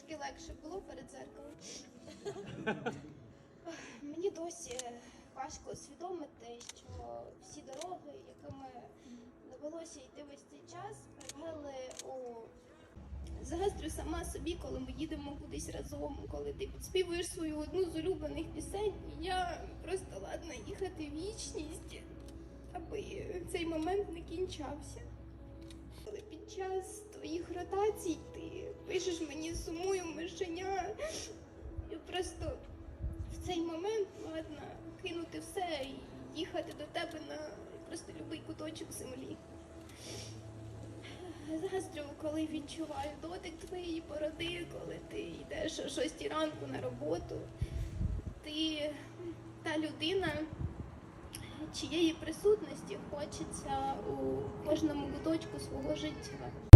трошки легше було перед зеркалом. Мені досі важко усвідомити, що всі дороги, якими довелося йти весь цей час, привели у загастрю сама собі, коли ми їдемо кудись разом, коли ти підспівуєш свою одну з улюблених пісень, і я просто ладна їхати в вічність, аби цей момент не кінчався. Під час твоїх ротацій пишеш мені сумую мишеня, і просто в цей момент ладно кинути все і їхати до тебе на просто будь-який куточок землі. Заздрю, коли відчуваю дотик твоєї бороди, коли ти йдеш о 6 ранку на роботу. Ти та людина, чиєї присутності хочеться у кожному куточку свого життя.